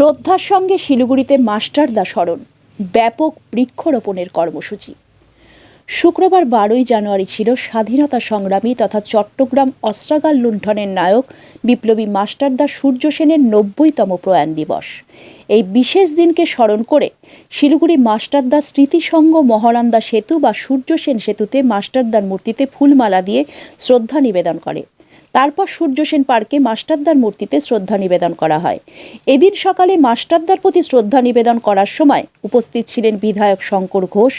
শ্রদ্ধার সঙ্গে শিলিগুড়িতে মাস্টারদা স্মরণ, ব্যাপক বৃক্ষরোপণের কর্মসূচি। শুক্রবার বারোই জানুয়ারি ছিল স্বাধীনতা সংগ্রামী তথা চট্টগ্রাম অস্ত্রাগার লুণ্ঠনের নায়ক বিপ্লবী মাস্টারদা সূর্য সেনের নব্বইতম প্রয়াণ দিবস। এই বিশেষ দিনকে স্মরণ করে শিলিগুড়ি মাস্টারদা স্মৃতিসংঘ মহানন্দা সেতু বা সূর্য সেন সেতুতে মাস্টারদার মূর্তিতে ফুলমালা দিয়ে শ্রদ্ধা নিবেদন করে। তারপর সূর্য সেন পার্কে মাস্টারদার মূর্তিতে শ্রদ্ধা নিবেদন করা হয়। এদিন সকালে মাস্টারদার প্রতি শ্রদ্ধা নিবেদন করার সময় উপস্থিত ছিলেন বিধায়ক শঙ্কর ঘোষ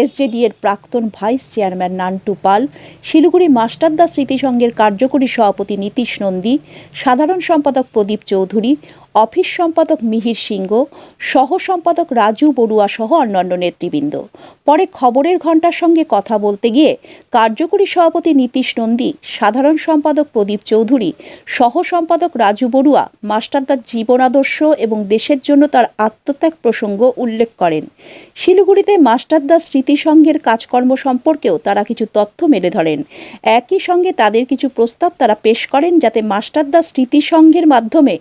এসজেডি এর প্রাক্তন ভাইস চেয়ারম্যান নান্টু পাল, শিলিগুড়ি মাস্টারদা স্মৃতিসংঘের কার্যকরী সভাপতি নীতিশ নন্দী, সাধারণ সম্পাদক প্রদীপ চৌধুরী অফিস সম্পাদক মিহির সিংহ, সহ সম্পাদক রাজু বড়ুয়া সহ অন্যান্য নেতৃবৃন্দ। পরে খবরের ঘণ্টার সঙ্গে কথা বলতে গিয়ে কার্যকরী সভাপতি নীতিশ নন্দী, সাধারণ সম্পাদক প্রদীপ চৌধুরী, সহ সম্পাদক রাজু বড়ুয়া মাস্টারদার জীবনাদর্শ এবং দেশের জন্য তার আত্মত্যাগ প্রসঙ্গ উল্লেখ করেন। শিলিগুড়িতে মাস্টারদার স্মৃতিসংঘের কাজকর্ম সম্পর্কেও তারা কিছু তথ্য মেলে ধরেন। একই সঙ্গে তাদের কিছু প্রস্তাব তারা পেশ করেন যাতে মাস্টারদা স্মৃতিসংঘের মাধ্যমে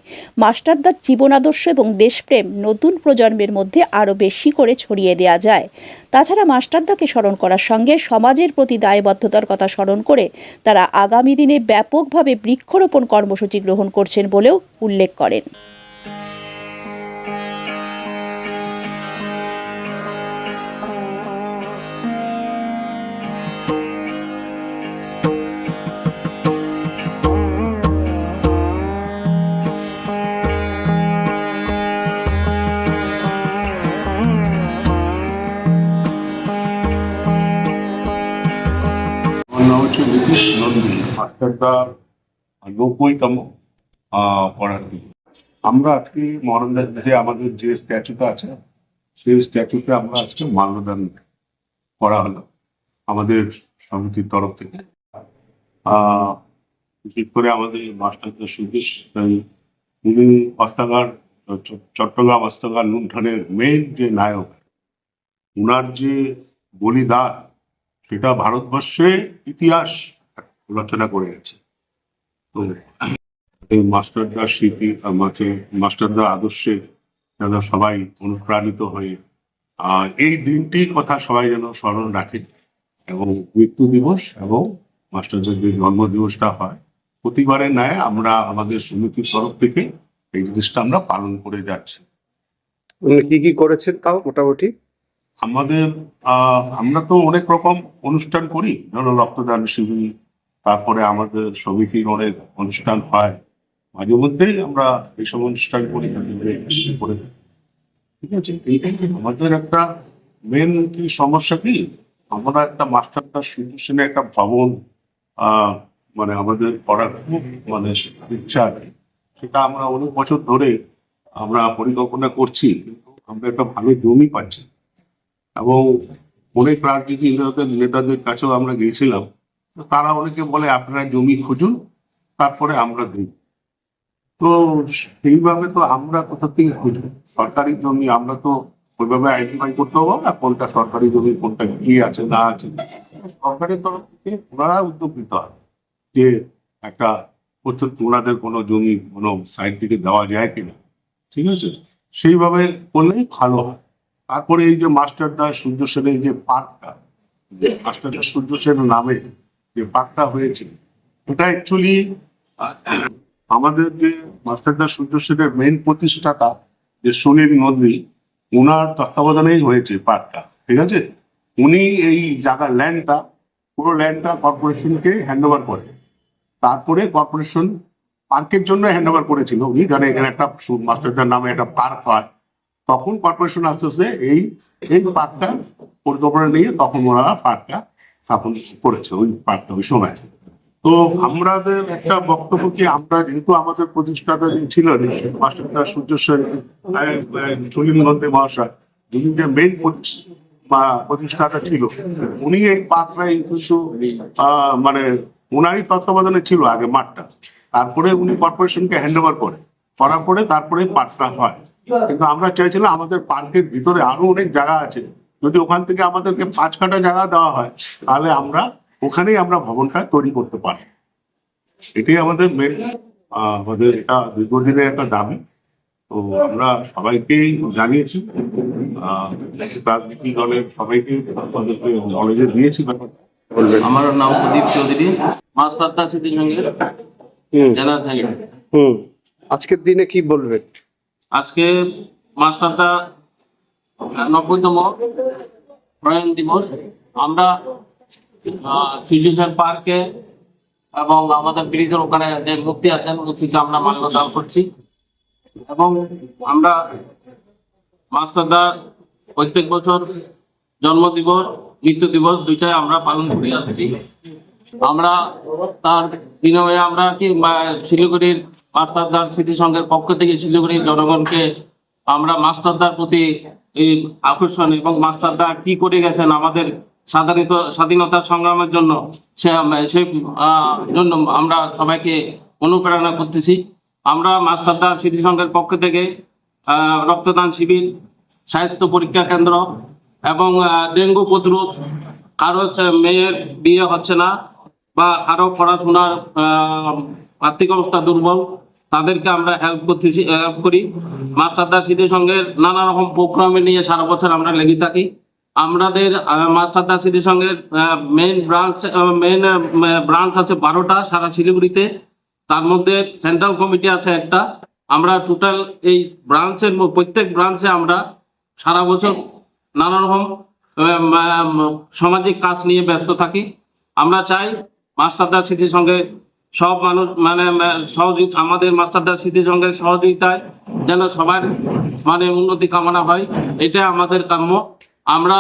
মাস্টারদার জীবনাদর্শ এবং দেশপ্রেম নতুন প্রজন্মের মধ্যে আরও বেশি করে ছড়িয়ে দেওয়া যায়। তাছাড়া মাস্টারদাকে স্মরণ করার সঙ্গে সমাজের প্রতি দায়বদ্ধতার কথা স্মরণ করে তারা আগামী দিনে ব্যাপকভাবে বৃক্ষরোপণ কর্মসূচি গ্রহণ করছেন বলেও উল্লেখ করেন। নাম নন্দী মাস্টারদার নব্বইতম আহ, পড়ার আমরা আজকে মহানন্দার আমাদের যে স্ট্যাচুটা আছে সেই স্ট্যাচুতে আমরা আজকে মাল্যদান করা হলো আমাদের সমিতির তরফ থেকে। বিশেষ করে আমাদের মাস্টারদা সুদেশ উনি অস্তাগার চট্টগ্রাম অস্তাগার লুণ্ঠনের মেইন যে নায়ক উনার যে বলিদান সেটা ভারতবর্ষে ইতিহাস রচনা করে গেছে। তো এই মাস্টারদার স্মৃতি আহ, মাঝে মাস্টারদার আদর্শে যেন সবাই অনুপ্রাণিত হয়ে আহ, এই দিনটির কথা সবাই যেন স্মরণ রাখে এবং মৃত্যু দিবস এবং মাস্টারদের যে জন্ম দিবসটা হয় প্রতিবারের ন্যায় আমরা আমাদের সমিতির তরফ থেকে এই জিনিসটা আমরা পালন করে যাচ্ছি। কি কি করেছেন তাও মোটামুটি? আমাদের আহ, আমরা তো অনেক রকম অনুষ্ঠান করি ধরো রক্তদান শিবির তারপরে আমাদের সমিতির অনেক অনুষ্ঠান হয়। মাঝে মধ্যেই আমরা এইসব অনুষ্ঠান করি করে। থাকি। ঠিক আছে? আমাদের একটা মেন কি সমস্যা কি? আমরা একটা মাস্টারটা সিচুয়েশনে একটা ভবন মানে আমাদের করার খুব মানে ইচ্ছা আছে। সেটা আমরা অনেক বছর ধরে আমরা পরিকল্পনা করছি, কিন্তু আমরা একটা ভালো জমি পাচ্ছি। এবং অনেক রাজনীতি নেতাদের কাছেও আমরা গিয়েছিলাম। তো তারা অনেকে বলে, আপনারা জমি খুঁজুন, তারপরে আমরা দিই। তো সেইভাবে তো আমরা কোথা থেকে খুঁজবো? সরকারি জমি আমরা তো ওইভাবে আইডেন্টিফাই করতে পারব না, কোনটা সরকারি জমি, কোনটা কি আছে, না আছে। সরকারের তরফ থেকে ওনারা উদ্যোগ নিতে হবে যে একটা ওনাদের কোনো জমি, কোনো সাইড থেকে দেওয়া যায় কিনা। ঠিক আছে? সেইভাবে করলেই ভালো হয়। তারপরে এই যে মাস্টারদা সূর্য সেনের যে পার্কটা মাস্টারদা সূর্য সেন নামে যে পার্কটা হয়েছে এটা অ্যাকচুয়ালি আমাদের যে মাস্টারদা সূর্য সেনের মেইন প্রতিষ্ঠাতা যে সুনীল নদী, উনার তত্ত্বাবধানেই হয়েছে পার্কটা, ঠিক আছে? উনি এই জায়গার ল্যান্ডটা পুরো ল্যান্ডটা কর্পোরেশনকে হ্যান্ড ওভার করে। তারপরে কর্পোরেশন পার্কের জন্য হ্যান্ড ওভার করেছিল উনি জানে এখানে একটা মাস্টারদার নামে একটা পার্ক হয়। তখন কর্পোরেশন আস্তে আস্তে এই এই পার্কটা পরিকল্পনা নিয়ে তখন ওনারা পার্কটা স্থাপন করেছে ওই পার্কটা, ওই সময়। তো আমাদের একটা বক্তব্য কি, আমরা যেহেতু আমাদের প্রতিষ্ঠাতা ছিলেন, মাস্টার সূর্য সেন সুনীল মহাশয়, যিনি যে মেইন প্রতিষ্ঠাতা ছিল, উনি এই পার্কটাই কিন্তু মানে উনারই তত্ত্বাবধানে ছিল আগে মাঠটা। তারপরে উনি কর্পোরেশনকে হ্যান্ড ওভার করে। করার পরে তারপরে পার্কটা হয়। কিন্তু আমরা চাইছিলাম আমাদের পার্কের ভিতরে আরও অনেক জায়গা আছে যদি ওখান থেকে আমাদেরকে পাঁচ কাটা জায়গা দেওয়া হয় তাহলে আমরা ওখানেই আমরা ভবনটা তৈরি করতে পারি এটাই আমাদের মেন আমাদের এটা দীর্ঘদিনের একটা দাবি। তো আমরা সবাইকেই জানিয়েছি আহ, রাজনীতি দলের সবাইকে আমাদেরকে নলেজে দিয়েছি। আমার নাম প্রদীপ চৌধুরী মাস্টার জেনারেল হুম। আজকের দিনে কি বলবেন? আজকে মাস্টারদা নব্বইতম প্রয়াণ দিবস। আমরা সিচুয়েশন পার্কে এবং আমাদের ব্রিজের ওখানে যে মূর্তি আছেন মূর্তিকে আমরা মাল্যদান করছি। এবং আমরা মাস্টারদা প্রত্যেক বছর জন্ম দিবস, মৃত্যু দিবস দুইটাই আমরা পালন করে আসছি আমরা তার বিনিময়ে আমরা কি শিলিগুড়ির মাস্টারদার স্মৃতি সংঘের পক্ষ থেকে শিলিগুড়ির জনগণকে আমরা মাস্টারদার প্রতি এই আকর্ষণ এবং মাস্টারদা কি করে গেছেন আমাদের স্বাধীনতা স্বাধীনতা সংগ্রামের জন্য? সে সেই জন্য আমরা সবাইকে অনুপ্রেরণা করতেছি। আমরা মাস্টারদার স্মৃতি সংঘের পক্ষ থেকে রক্তদান শিবির, স্বাস্থ্য পরীক্ষা কেন্দ্র এবং ডেঙ্গু প্রতিরোধ, কারও মেয়ের বিয়ে হচ্ছে না বা কারও পড়াশোনার আর্থিক অবস্থা দুর্বল তাদেরকে আমরা হেল্প করতেছি হেল্প করি। মাস্টারদার স্মৃতি সঙ্গে নানা রকম প্রোগ্রামে নিয়ে সারা বছর আমরা লেগে থাকি। আমাদের আহ, মাস্টারদার স্মৃতি সঙ্গে মেইন ব্রাঞ্চ মেইন ব্রাঞ্চ আছে বারোটা সারা শিলিগুড়িতে। তার মধ্যে সেন্ট্রাল কমিটি আছে একটা। আমরা টোটাল এই ব্রাঞ্চের প্রত্যেক ব্রাঞ্চে আমরা সারা বছর নানা রকম সামাজিক কাজ নিয়ে ব্যস্ত থাকি। আমরা চাই মাস্টারদার স্মৃতির সঙ্গে সব মানুষ মানে সহযোগিত আমাদের মাস্টারদার স্মৃতির সঙ্গে সহযোগিতায় যেন সবার মানে উন্নতি কামনা হয় এটা আমাদের কাম্য। আমরা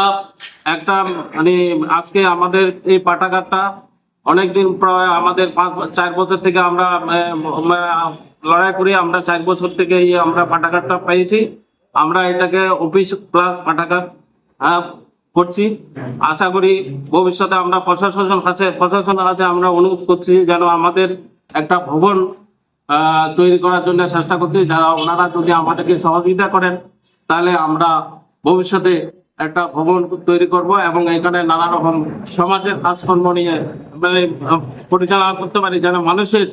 একটা মানে আজকে আমাদের এই পাঠাগারটা অনেকদিন প্রায় আমাদের পাঁচ, চার বছর থেকে আমরা লড়াই করে আমরা চার বছর থেকে আমরা পাঠাগারটা পেয়েছি। আমরা এটাকে অফিস প্লাস পাঠাগার করছি। আশা করি ভবিষ্যতে আমরা প্রশাসনের কাছে প্রশাসনের কাছে আমরা অনুরোধ করছি যেন আমাদের একটা ভবন তৈরি করার জন্য চেষ্টা করছি। যারা ওনারা যদি আমাদেরকে সহযোগিতা করেন, তাহলে আমরা ভবিষ্যতে একটা ভবন তৈরি করব এবং এখানে নানা রকম সমাজের কাজকর্ম নিয়ে মানে পরিচালনা করতে পারি যেন মানুষের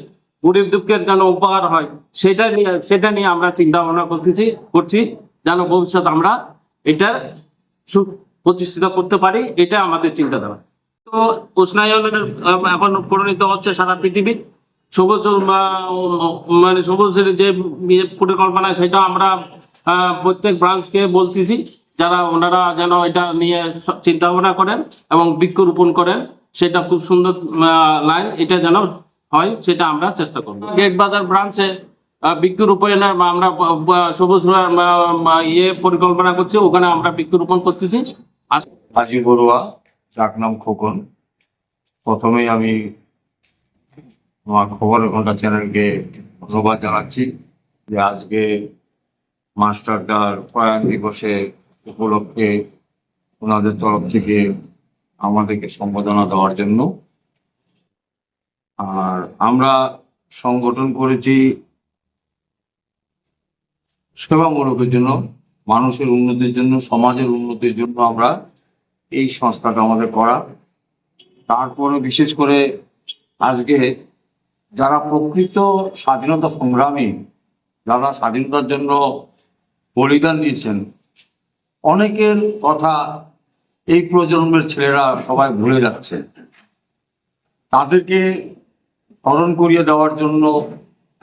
গরিব দুঃখের যেন উপকার হয়, সেটা নিয়ে সেটা নিয়ে আমরা চিন্তা ভাবনা করতেছি করছি। যেন ভবিষ্যতে আমরা এটার প্রতিষ্ঠিত করতে পারি, এটা আমাদের চিন্তাধারা। তো উষ্ণায়নের এখন পরিণত হচ্ছে সারা পৃথিবী সবুজ মানে সবুজের যে ইয়ে পরিকল্পনা, সেটা আমরা প্রত্যেক ব্রাঞ্চকে বলতেছি, যারা ওনারা যেন এটা নিয়ে চিন্তা ভাবনা করেন এবং বৃক্ষরোপণ করেন, সেটা খুব সুন্দর লাইন এটা যেন হয়, সেটা আমরা চেষ্টা করব। গেট বাজার ব্রাঞ্চে বৃক্ষরোপণের আমরা সবুজ ইয়ে পরিকল্পনা করছি, ওখানে আমরা বৃক্ষরোপণ করতেছি। হাজি বড়ুয়া ডাকনাম খোকন। প্রথমেই আমি আমার খবরের ঘণ্টা চ্যানেলকে ধন্যবাদ জানাচ্ছি যে আজকে মাস্টারদার প্রয়াণ দিবসে উপলক্ষে ওনাদের তরফ থেকে আমাদেরকে সম্বোধনা দেওয়ার জন্য। আর আমরা সংগঠন করেছি সেবামূলকের জন্য। মানুষের উন্নতির জন্য, সমাজের উন্নতির জন্য আমরা এই সংস্থাটা আমাদের করা। তারপরে বিশেষ করে আজকে যারা প্রকৃত স্বাধীনতা সংগ্রামী, যারা স্বাধীনতার জন্য বলিদান দিয়েছেন, অনেকের কথা এই প্রজন্মের ছেলেরা সবাই ভুলে যাচ্ছে। তাদেরকে স্মরণ করিয়ে দেওয়ার জন্য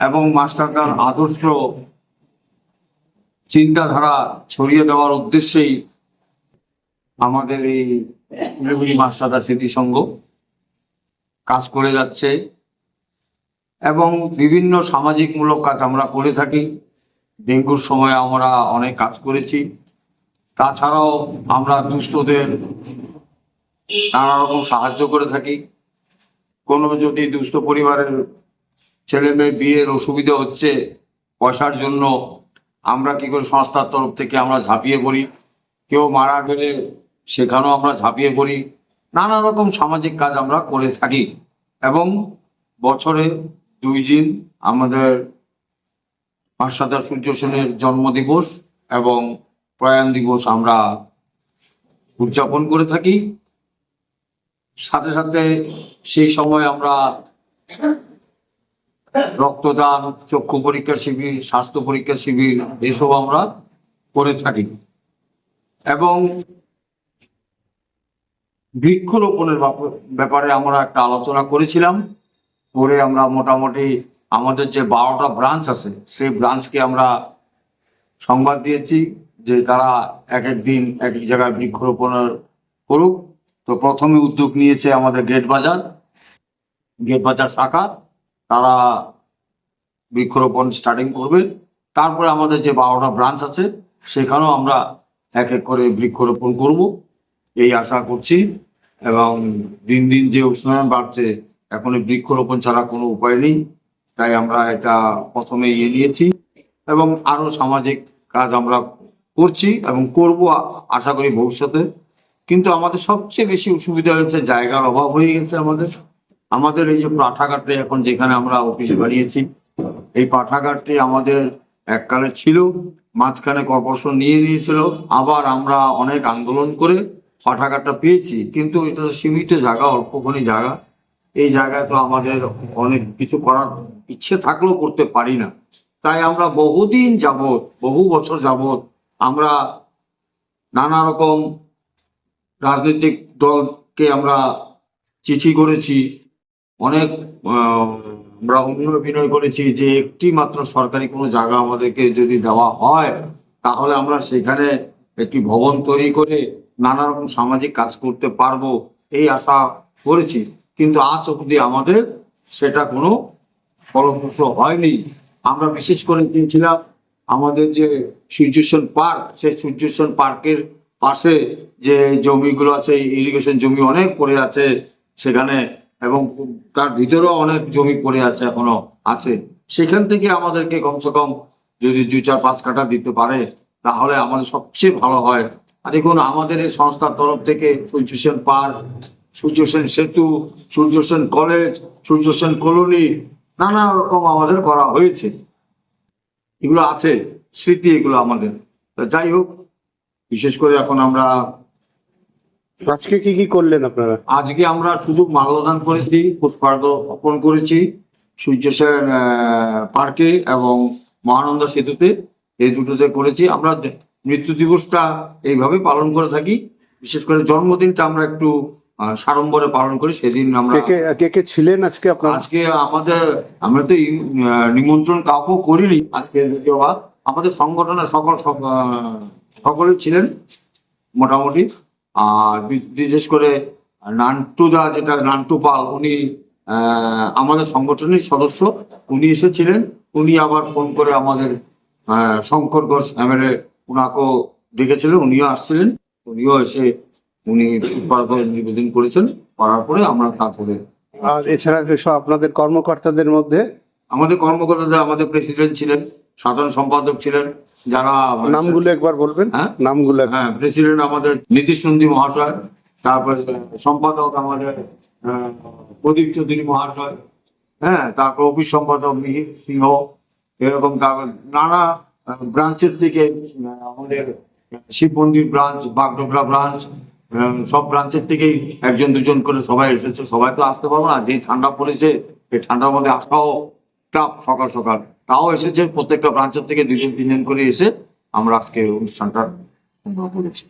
এবং মাস্টারদার আদর্শ চিন্তাধারা ছড়িয়ে দেওয়ার উদ্দেশ্যেই আমাদের এই শিলিগুড়ি মাস্টারদা স্মৃতি সংঘ কাজ করে যাচ্ছে এবং বিভিন্ন সামাজিকমূলক কাজ আমরা করে থাকি। ডেঙ্গুর সময় আমরা অনেক কাজ করেছি। তাছাড়াও আমরা দুস্থদের নানা রকম সাহায্য করে থাকি। কোনো যদি দুস্থ পরিবারের ছেলে মেয়ে বিয়ের অসুবিধা হচ্ছে, পয়সার জন্য আমরা কি করে সংস্থার তরফ থেকে আমরা ঝাঁপিয়ে পড়ি? কেউ মারা গেলে সেখানেও আমরা ঝাঁপিয়ে পড়ি। নানা রকম সামাজিক কাজ আমরা করে থাকি। এবং বছরে দুই দিন আমাদের মাসাদা সূর্য সেনের জন্মদিবস এবং প্রয়াণ দিবস আমরা উদযাপন করে থাকি। সাথে সাথে সেই সময় আমরা রক্তদান, চক্ষু পরীক্ষা শিবির, স্বাস্থ্য পরীক্ষা শিবির, এসব আমরা করে থাকি। এবং বৃক্ষরোপণের ব্যাপ- ব্যাপারে আমরা একটা আলোচনা করেছিলাম। করে আমরা মোটামুটি আমাদের যে বারোটা ব্রাঞ্চ আছে, সেই ব্রাঞ্চকে আমরা সংবাদ দিয়েছি যে তারা এক এক দিন এক এক জায়গায় বৃক্ষরোপণের করুক। তো প্রথমে উদ্যোগ নিয়েছে আমাদের গেট বাজার গেট বাজার শাখা। তারা বৃক্ষরোপণ স্টার্টিং করবে। তারপরে আমাদের যে বারোটা ব্রাঞ্চ আছে, সেখানেও আমরা এক এক করে বৃক্ষরোপণ করব। এই আশা করছি। এবং দিন দিন যে উষ্ণায়ন বাড়ছে, এখন বৃক্ষরোপণ ছাড়া কোনো উপায় নেই। তাই আমরা এটা প্রথমে ইয়ে নিয়েছি। এবং আরও সামাজিক কাজ আমরা করছি এবং করব আশা করি ভবিষ্যতে। কিন্তু আমাদের সবচেয়ে বেশি অসুবিধা হয়েছে জায়গার অভাব হয়ে গেছে আমাদের। আমাদের এই যে পাঠাগারটি এখন যেখানে আমরা অফিস বানিয়েছি এই পাঠাগারটি আমাদের এককালে ছিল মাঝখানে কর্পোরেশন নিয়ে নিয়েছিল আবার আমরা অনেক আন্দোলন করে পাঠাগারটা পেয়েছি কিন্তু এটা তো সীমিত জায়গা অল্পখানি জায়গা। এই জায়গায় তো আমাদের অনেক কিছু করার ইচ্ছে থাকলেও করতে পারি না। তাই আমরা বহুদিন যাবত বহু বছর যাবত আমরা নানা রকম রাজনৈতিক দলকে আমরা চিঠি করেছি অনেক আমরা বিনয় করেছি যে একটি মাত্র সরকারি কোনো জায়গা আমাদেরকে যদি দেওয়া হয়, তাহলে আমরা সেখানে একটি ভবন তৈরি করে নানা রকম সামাজিক কাজ করতে পারব, এই আশা করেছি। কিন্তু আজ অবধি আমাদের সেটা কোনো ফলপ্রসূ হয়নি। আমরা বিশেষ করে চেয়েছিলাম আমাদের যে সূর্যসেন পার্ক, সেই সূর্যসেন পার্কের পাশে যে জমিগুলো আছে, ইরিগেশন জমি অনেক পড়ে আছে, সেখানে এবং তার ভিতরেও অনেক জমি পড়ে আছে, এখনও আছে। সেখান থেকে আমাদেরকে কমসে কম যদি দুই চার পাঁচ কাঠা দিতে পারে, তাহলে আমাদের সবচেয়ে ভালো হয়। আর দেখুন, আমাদের এই সংস্থার তরফ থেকে সূর্যসেন পার্ক সূর্যসেন সেতু সূর্যসেন কলেজ সূর্যসেন কলোনি, নানা রকম আমাদের করা হয়েছে। এগুলো আছে, স্মৃতি এগুলো আমাদের। যাই হোক, বিশেষ করে এখন আমরা আজকে কি কি করলেন আপনারা? আজকে আমরা শুধু মাল্যদান করেছি পুষ্পার্ঘ অর্পণ করেছি সূর্য সেন আহ, পার্কে এবং মহানন্দা সেতুতে এই দুটোতে করেছি। আমরা মৃত্যু দিবসটা এইভাবে পালন করে থাকি। বিশেষ করে জন্মদিনটা আমরা একটু সাড়ম্বরে পালন করি। সেদিন আমরা কে কে ছিলেন আজকে আপনারা? আজকে আমাদের আমরা তো নিমন্ত্রণ কাউকে করিনি আজকে যদিও বা আমাদের সংগঠনের সকল সক- আহ, সকলেই ছিলেন মোটামুটি। আর বিশেষ করে নান্টুদা যেটা নান্টু পাল উনি আমাদের সংগঠনের সদস্য উনি এসেছিলেন। উনি আবার ফোন করে আমাদের শঙ্কর ঘোষ এমএলএ উনাকেও ডেকেছিলেন উনিও আসছিলেন। উনিও এসে উনি পুষ্পার্ঘ নিবেদন করেছেন করার পরে আমরা তারপরে আর এছাড়া সব আপনাদের কর্মকর্তাদের মধ্যে? আমাদের কর্মকর্তারা আমাদের প্রেসিডেন্ট ছিলেন সাধারণ সম্পাদক ছিলেন যারা নামগুলো একবার বলবেন। হ্যাঁ? নামগুলো। হ্যাঁ প্রেসিডেন্ট আমাদের নীতিশ নন্দী মহাশয় তারপরে সম্পাদক আমাদের প্রদীপ চৌধুরী মহাশয় হ্যাঁ তারপর অফিস সম্পাদক মিহির সিংহ এরকম তারপর নানা ব্রাঞ্চের থেকে আমাদের শিব মন্দির ব্রাঞ্চ বাগডোগরা ব্রাঞ্চ সব ব্রাঞ্চের থেকেই একজন দুজন করে সবাই এসেছে। সবাই তো আসতে পারব না। যে ঠান্ডা পড়েছে এই ঠান্ডার মধ্যে আসাও টাফ সকাল সকাল। তাও এসেছে প্রত্যেকটা ব্রাঞ্চের থেকে দুজন তিনজন করে এসে আমরা আজকে অনুষ্ঠানটা করেছি।